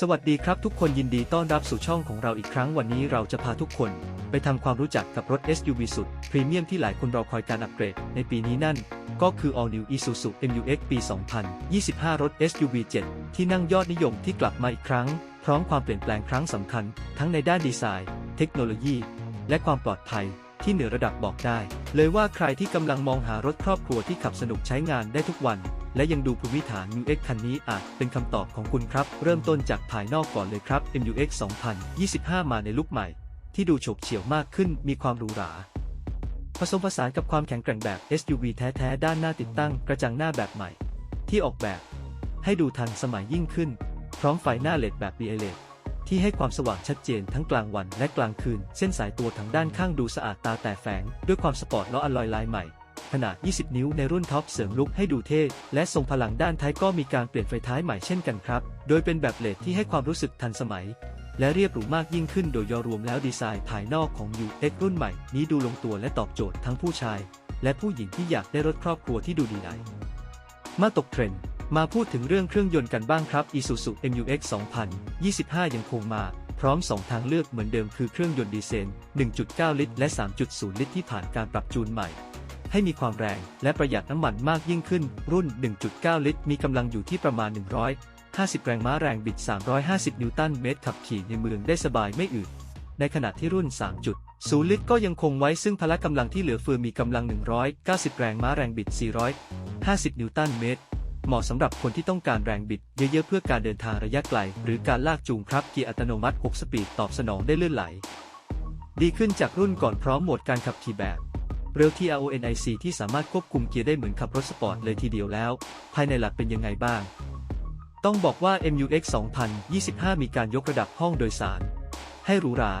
สวัสดีครับทุกคนยินดีต้อนรับสู่ช่องของเราอีกครั้งวันนี้เราจะพาทุกคน ไปทำความรู้จักกับรถ SUV สุด พรีเมียมที่หลายคนรอคอยการอัปเกรด ในปีนี้นั่น ก็คือ All New Isuzu MU-X ปี 2025 รถ SUV 7 ที่นั่งยอดนิยมที่กลับมาอีกครั้ง พร้อมความเปลี่ยนแปลงครั้งสำคัญ ทั้งในด้านดีไซน์ เทคโนโลยี และความปลอดภัย ที่เหนือระดับบอกได้ เลยว่าใครที่กำลังมองหารถครอบครัวที่ขับสนุกใช้งานได้ทุกวัน และยังดูภูมิฐาน MUX คันนี้อาจเป็นคำตอบของคุณครับ เริ่มต้นจากภายนอกก่อนเลยครับ MUX 2025 มาในลุคใหม่ ที่ดูโฉบเฉี่ยวมากขึ้นมีความหรูหราผสมผสานกับความแข็งแกร่งแบบ SUV แท้ๆ ด้านหน้าติดตั้งกระจังหน้าแบบใหม่ ที่ออกแบบ ให้ดูทันสมัยยิ่งขึ้น พร้อมไฟหน้าเลดแบบ BLED ที่ให้ความสว่างชัดเจนทั้งกลางวันและกลางคืน เส้นสายตัวทางด้านข้างดูสะอาดตาแต่แฝง ด้วยความสปอร์ตและอลลอยลายใหม่ ขนาด 20 นิ้วในรุ่นท็อปเสริมลุคให้ดูเท่ และทรงพลังด้านท้ายก็มีการเปลี่ยนไฟท้ายใหม่เช่นกันครับ โดยเป็นแบบเลดที่ให้ความรู้สึกทันสมัย และเรียบหรูมากยิ่งขึ้นโดยย่อรวมแล้วดีไซน์ภายนอกของ UX รุ่นใหม่ นี้ดูลงตัวและตอบโจทย์ทั้งผู้ชาย และผู้หญิงที่อยากได้รถครอบครัวที่ดูดีไดมาตกเทรนด์มาพูดถึงเรื่องเครื่องยนต์กันบ้างครับ Isuzu MU-X 2025 ยังคงมา พร้อม 2 ทางเลือกเหมือนเดิมคือเครื่องยนต์ดีเซล 1.9 ลิตร และ 3.0 ลิตรที่ผ่านการปรับจูนใหม่ ให้มีความแรง และประหยัดน้ำมันมากยิ่งขึ้น รุ่น 1.9 ลิตร มีกำลังอยู่ที่ประมาณ 150 แรงม้าแรงบิด 350 นิวตันเมตรขับขี่ในเมืองได้สบายไม่อืด ในขณะที่รุ่น 3.0 ลิตร ก็ยังคงไว้ซึ่งพละกำลังที่เหลือเฟือมีกำลัง 190 แรงม้าแรงบิด 450 นิวตันเมตร เหมาะสำหรับคนที่ต้องการแรงบิดเยอะๆเพื่อการเดินทางระยะไกล หรือการลากจูงครับเกียร์อัตโนมัติ 6 สปีดตอบสนองได้ลื่นไหล ดีขึ้นจากรุ่นก่อนพร้อมโหมดการขับขี่แบบ เร็ว TRONIC ที่สามารถควบคุมเกียร์ได้เหมือนขับรถสปอร์ตเลยทีเดียวแล้ว ภายในหลักเป็นยังไงบ้าง ต้องบอกว่า MUX 2025 มีการยกระดับห้องโดยสาร ให้หรูหรา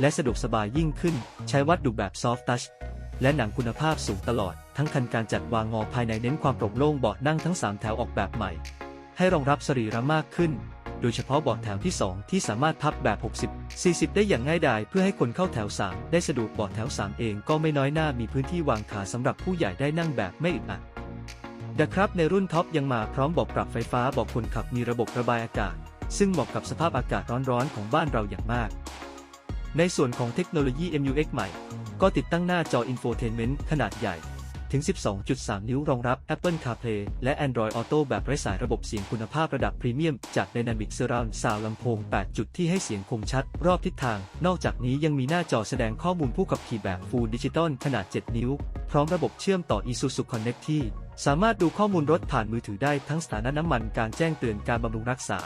และสะดวกสบายยิ่งขึ้น ใช้วัสดุแบบ Soft Touch และหนังคุณภาพสูงตลอด ทั้งคันการจัดวางงอภายในเน้นความโปร่งโล่งเบาะนั่งทั้ง 3 แถวออกแบบใหม่ ให้รองรับสรีระมากขึ้น โดยเฉพาะเบาะแถวที่ 2 ที่สามารถพับแบบ 60 40 ได้อย่างง่ายดายเพื่อให้คนเข้าแถว 3 ได้สะดวกเบาะแถว 3 เองก็ไม่น้อยหน้ามีพื้นที่วางขาสำหรับผู้ใหญ่ได้นั่งแบบไม่อึดอัดนะครับในรุ่นท็อปยังมาพร้อมเบอกปรับไฟฟ้าเบอกคนขับมีระบบระบายอากาศ ซึ่งเหมาะกับสภาพอากาศร้อนๆของบ้านเราอย่างมาก ในส่วนของเทคโนโลยี MUX ใหม่ ก็ติดตั้งหน้าจอ Infotainment ขนาดใหญ่ ถึง 12.3 นิ้วรองรับ Apple CarPlay และ Android Auto แบบไร้สายระบบเสียงคุณภาพระดับพรีเมียม จาก Dynamic Surround Sound ลำโพง 8 จุดที่ให้เสียงคมชัด รอบทิศทาง นอกจากนี้ยังมีหน้าจอแสดงข้อมูลผู้ขับขี่แบบ Full Digital ขนาด 7 นิ้ว พร้อมระบบเชื่อมต่อ Isuzu Connect ที่สามารถดูข้อมูลรถผ่านมือถือได้ทั้งสถานะน้ำมันการแจ้งเตือนการบำรุงรักษา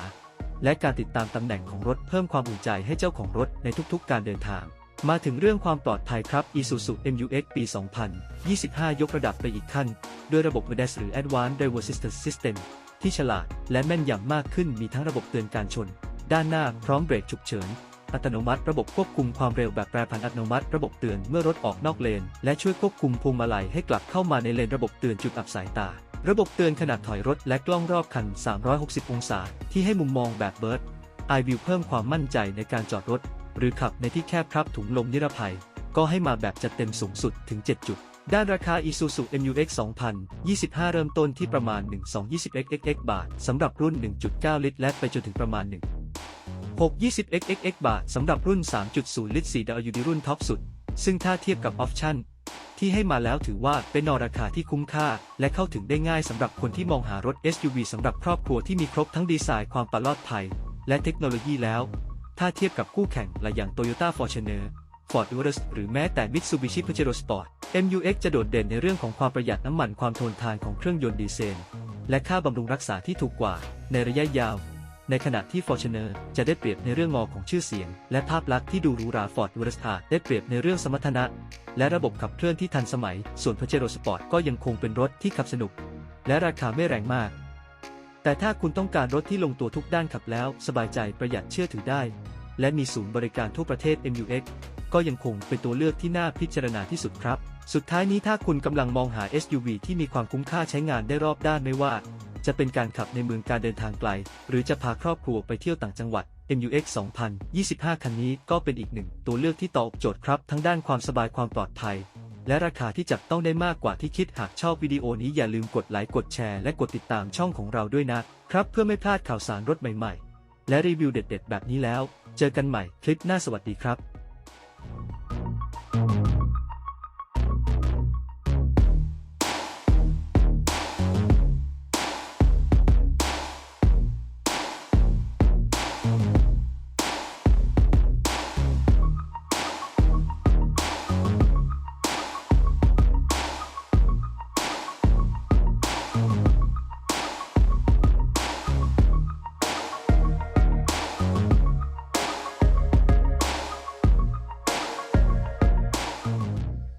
และการติดตามตำแหน่งของรถเพิ่มความอุ่นใจให้เจ้าของรถในทุกๆ การเดินทาง มาถึงเรื่องความปลอดภัยครับ Isuzu MU-X ปี 2025 ยกระดับไปอีกขั้น ด้วยระบบ ADAS หรือ Advanced Driver Assistance System ที่ฉลาดและแม่นยำมากขึ้นมีทั้งระบบเตือนการชน ด้านหน้าพร้อมเบรกฉุกเฉิน อัตโนมัติ ระบบควบคุมความเร็วแบบแปรผันอัตโนมัติ ระบบเตือนเมื่อรถออกนอกเลน และช่วยควบคุมพวงมาลัยให้กลับเข้ามาในเลนระบบเตือนจุดอับสายตา ระบบเตือนขนาดถอยรถและกล้องรอบคัน 360 องศา ที่ให้มุมมองแบบเบิร์ดไอวิวเพิ่มความมั่นใจในการจอดรถ หรือขับในที่แคบครับถุงลมนิรภัย ก็ให้มาแบบจัดเต็มสูงสุดถึง 7 จุด ด้านราคา Isuzu MU-X 2025 เริ่มต้นที่ประมาณ 1220xxx บาทสำหรับรุ่น 1.9 ลิตรและไปจนถึงประมาณ 1 620xxx บาทสำหรับรุ่น 3.0 ลิตร 4WD รุ่นท็อปสุด ซึ่งถ้าเทียบกับออปชั่นที่ให้มาแล้วถือว่าเป็นนอราคาที่คุ้มค่า และเข้าถึงได้ง่ายสำหรับคนที่มองหารถ SUV สำหรับครอบครัวที่มีครบทั้งดีไซน์ความปลอดภัย และเทคโนโลยีแล้ว ถ้าเทียบกับคู่แข่งและอย่าง Toyota Fortuner Ford Everest หรือแม้แต่ Mitsubishi Pajero Sport MU-X จะโดดเด่นในเรื่องของความประหยัดน้ำมันความทนทานของเครื่องยนต์ดีเซล และค่าบำรุงรักษาที่ถูกกว่า ในระยะยาว ในขณะที่ Fortuner จะได้เปรียบในเรื่องงอของชื่อเสียง และภาพลักษณ์ที่ดูหรูหรา Ford Everest อาจได้เปรียบในเรื่องสมรรถนะ และระบบขับเคลื่อนที่ทันสมัย ส่วน Pajero Sport ก็ยังคงเป็นรถที่ขับสนุก และราคาไม่แรงมาก แต่ถ้าคุณต้องการรถที่ลงตัวทุกด้านขับแล้ว สบายใจประหยัดเชื่อถือได้ และมีศูนย์บริการทั่วประเทศ MUX ก็ยังคงเป็นตัวเลือกที่น่าพิจารณาที่สุดครับ สุดท้ายนี้ถ้าคุณกำลังมองหา SUV ที่มีความคุ้มค่าใช้งานได้รอบด้านไม่ว่า จะเป็นการขับในเมืองการเดินทางไกล หรือจะพาครอบครัวไปเที่ยวต่างจังหวัด MUX 2025 คันนี้ก็เป็นอีกหนึ่งตัวเลือกที่ตอบโจทย์ครับ ทั้งด้านความสบายความปลอดภัย และราคาที่จับต้องได้มากกว่าที่คิดหากชอบวิดีโอนี้อย่าลืมกดไลค์กดแชร์และกดติดตามช่องของเราด้วยนะครับ เพื่อไม่พลาดข่าวสารรถใหม่ๆ และรีวิวเด็ด ๆ แบบนี้แล้ว เจอกันใหม่คลิปหน้าสวัสดีครับ